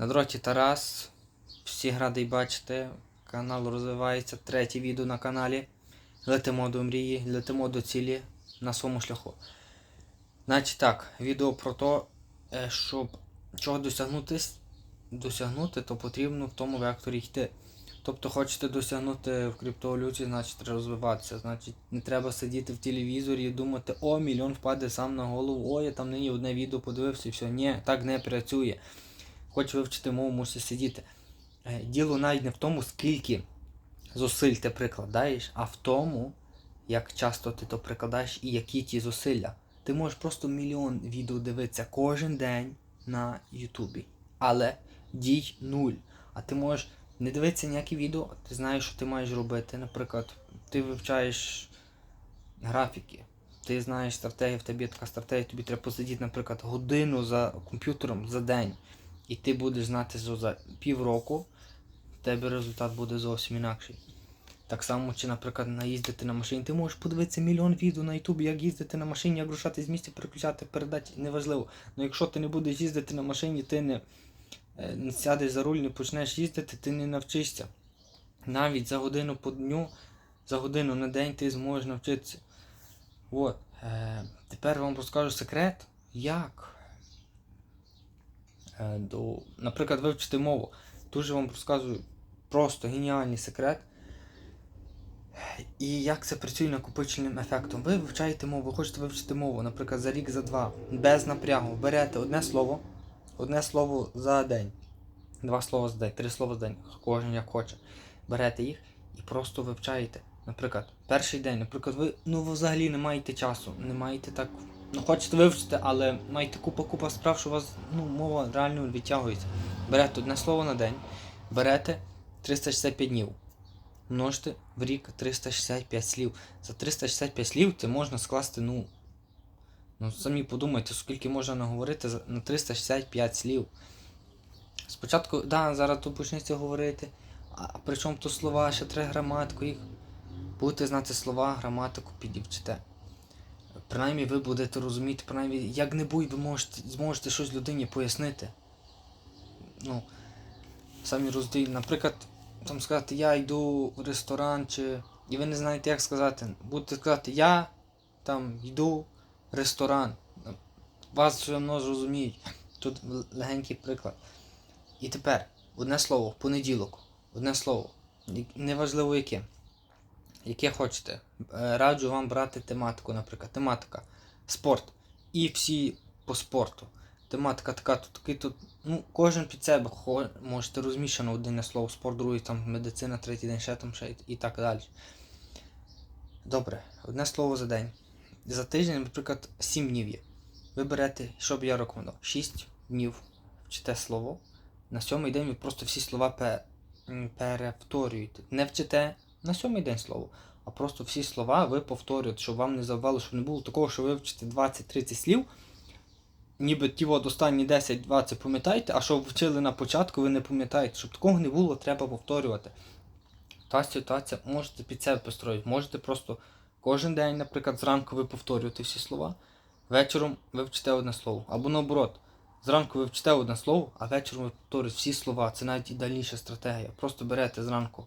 На дроті Тарас. Всі радий бачити. Канал розвивається. Третє відео на каналі. Летимо до мрії, летимо до цілі на своєму шляху. Значить так, відео про те, е, щоб чого досягнути, досягнути, то потрібно в тому векторі йти. Тобто хочете досягнути в криптовалюті, значить розвиватися. Значить, не треба сидіти в телевізорі і думати, о, мільйон впаде сам на голову, о, я там нині одне відео подивився і все. Ні, так не працює. Хоч вивчити мову, мусиш сидіти. Е, Діло навіть не в тому, скільки зусиль ти прикладаєш, а в тому, як часто ти то прикладаєш і які ті зусилля. Ти можеш просто мільйон відео дивитися кожен день на Ютубі. Але дій нуль. А ти можеш не дивитися ніякі відео, ти знаєш, що ти маєш робити. Наприклад, ти вивчаєш графіки, ти знаєш стратегію, в тебе є така стратегія, тобі треба посидіти, наприклад, годину за комп'ютером за день. І ти будеш знати, що за півроку в тебе результат буде зовсім інакший. Так само, чи, наприклад, наїздити на машині. Ти можеш подивитися мільйон відео на Ютубі, як їздити на машині, як рушати з місця, переключати передачі, неважливо. Ну якщо ти не будеш їздити на машині, ти не, е, не сядеш за руль, не почнеш їздити, ти не навчишся. Навіть за годину по дню, за годину на день ти зможеш навчитися. От. Е, тепер вам розкажу секрет, як. Е, до, наприклад, вивчити мову. Дуже вам розказую просто геніальний секрет. І як це працює накопичувальним ефектом. Ви вивчаєте мову, ви хочете вивчити мову, наприклад, за рік, за два, без напрягу. Берете одне слово, одне слово за день, два слова за день, три слова за день, кожен як хоче. Берете їх і просто вивчаєте. Наприклад, перший день, наприклад, ви ну ви взагалі не маєте часу, не маєте так. Ну, хочете вивчити, але маєте купа-купа справ, що у вас ну, мова реально відтягується. Берете одне слово на день, берете 365 днів. Множте в рік 365 слів. За 365 слів це можна скласти, ну. Ну, самі подумайте, скільки можна наговорити на 365 слів. Спочатку, да, зараз тут почнеться говорити. А при чому тут слова, ще треба граматику їх. Будете знати слова, граматику, підівчите. Принаймні ви будете розуміти, принаймні, як-небудь ви можете, зможете щось людині пояснити. Ну, самі розділі. Наприклад, там сказати, я йду в ресторан, чи. І ви не знаєте, як сказати. Будете сказати, я там йду в ресторан. Вас все одно зрозуміють. Тут легенький приклад. І тепер одне слово, понеділок. Одне слово. Неважливо яке. Яке хочете. Е, Раджу вам брати тематику, наприклад. Тематика. Спорт. І всі по спорту. Тематика така, тут такий тут. Ну, кожен під себе можете розміщено одне слово, спорт, другий там медицина, третій день ще там ще і- так далі. Добре, одне слово за день. За тиждень, наприклад, 7 днів є. Ви берете, що б я рекомендував, 6 днів вчите слово. На сьомий день ви просто всі слова пе- м, переповторюєте. Не вчите на сьомий день слово, а просто всі слова ви повторюєте, щоб вам не забувало, щоб не було такого, що ви вчите 20-30 слів, ніби ті от останні 10-20 пам'ятаєте, а що вчили на початку, ви не пам'ятаєте. Щоб такого не було, треба повторювати. Та ситуація можете під себе построїти. Можете просто кожен день, наприклад, зранку ви повторюєте всі слова, вечором ви вчите одне слово. Або наоборот, зранку ви вчите одне слово, а вечором ви повторюєте всі слова. Це навіть ідеальніша стратегія. Просто берете зранку,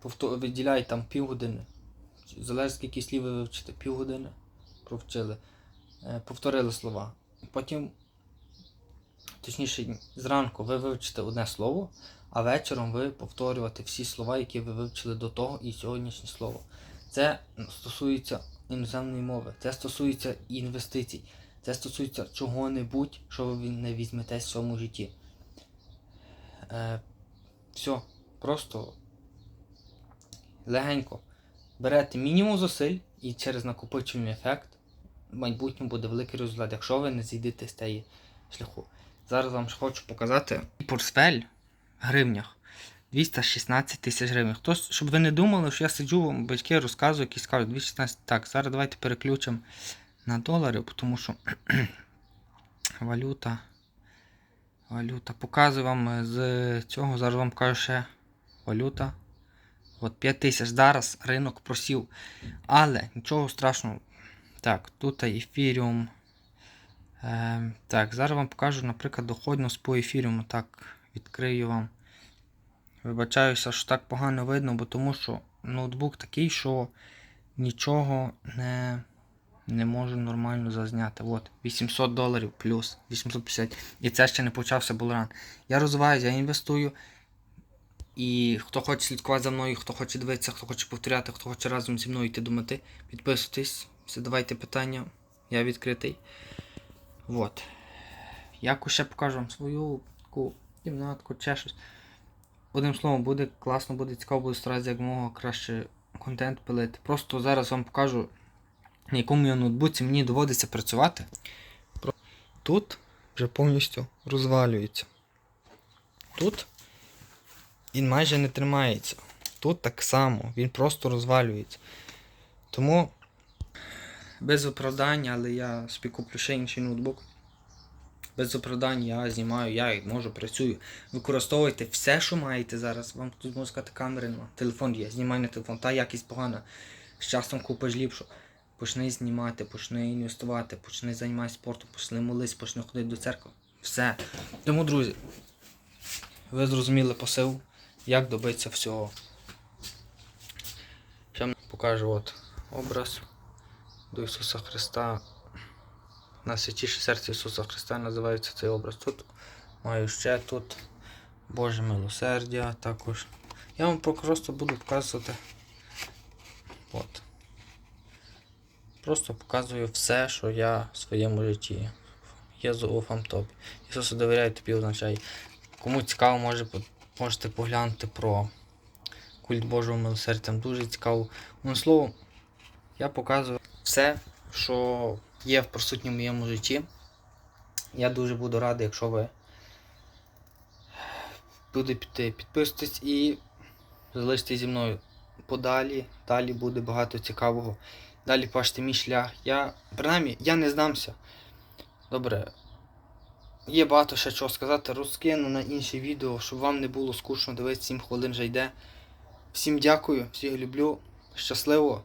повтор... виділяєте там півгодини. Залежить скільки слів ви вивчите, півгодини провчили, е, повторили слова. Потім, точніше, зранку ви вивчите одне слово, а вечором ви повторювати всі слова, які ви вивчили до того і сьогоднішнє слово. Це стосується іноземної мови, це стосується інвестицій, це стосується чого-небудь, що ви не візьмете в своєму житті. Е, все, просто легенько. Берете мінімум зусиль і через накопичувальний ефект в майбутньому буде великий результат, якщо ви не зійдете з тієї шляху. Зараз вам хочу показати портфель в гривнях. 216 тисяч гривень. Хтось, щоб ви не думали, що я сиджу, вам батьки розказую, якісь кажуть, 216. Так, зараз давайте переключимо на долари, тому що валюта. Валюта. Показую вам е, з цього. Зараз вам покажу ще валюта. От 5 тисяч. Зараз ринок просів. Але нічого страшного. Так, тут ефіріум. Е, так, зараз вам покажу, наприклад, доходність по ефіріуму. Так, відкрию вам. Вибачаюся, що так погано видно, бо тому що ноутбук такий, що нічого не, не можу нормально зазняти. От, 800 доларів плюс 850. І це ще не почався булран. Я розвиваюся, я інвестую. І хто хоче слідкувати за мною, хто хоче дивитися, хто хоче повторяти, хто хоче разом зі мною йти до мети, підписуйтесь, задавайте питання, я відкритий. Вот. Якось ще покажу вам свою таку кімнатку, чи щось. Одним словом, буде класно, буде цікаво, буду старатися як мого краще контент пилити. Просто зараз вам покажу, на якому я ноутбуці мені доводиться працювати. Тут вже повністю розвалюється. Тут він майже не тримається. Тут так само, він просто розвалюється. Тому без оправдання, але я собі куплю ще інший ноутбук. Без оправдань я знімаю, я можу, працюю. Використовуйте все, що маєте зараз. Вам тут можна сказати, камери нема. Телефон є, знімай на телефон. Та якість погана. З часом купиш ліпшу. Почни знімати, почни інвестувати, почни займатися спортом, почни молись, почни ходити до церкви. Все. Тому, друзі, ви зрозуміли посил, як добитися всього. Ще покажу от образ до Ісуса Христа. Найсвятіше серце Ісуса Христа називається цей образ. Тут маю ще тут Боже милосердя також. Я вам просто буду показувати. От. Просто показую все, що я в своєму житті. Є з офам тобі. Ісусу довіряю тобі означає. Кому цікаво, може, можете поглянути про культ Божого милосердя. Дуже цікаво. Ну, слово, я показую все, що є в присутньому моєму житті. Я дуже буду радий, якщо ви будете підписуватись і залишитесь зі мною подалі. Далі буде багато цікавого. Далі бачите мій шлях. Я, принаймні, я не здамся. Добре. Є багато ще чого сказати. Розкину на інші відео, щоб вам не було скучно дивитися, 7 хвилин вже йде. Всім дякую, всіх люблю. Щасливо.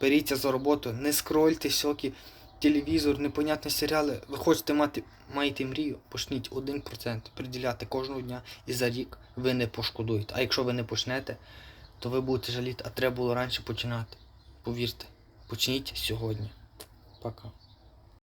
Беріться за роботу, не скрольте всякі телевізор, непонятні серіали. Ви хочете мати маєте мрію, почніть 1% приділяти кожного дня і за рік ви не пошкодуєте. А якщо ви не почнете, то ви будете жаліти, а треба було раніше починати. Повірте, почніть сьогодні. Пока.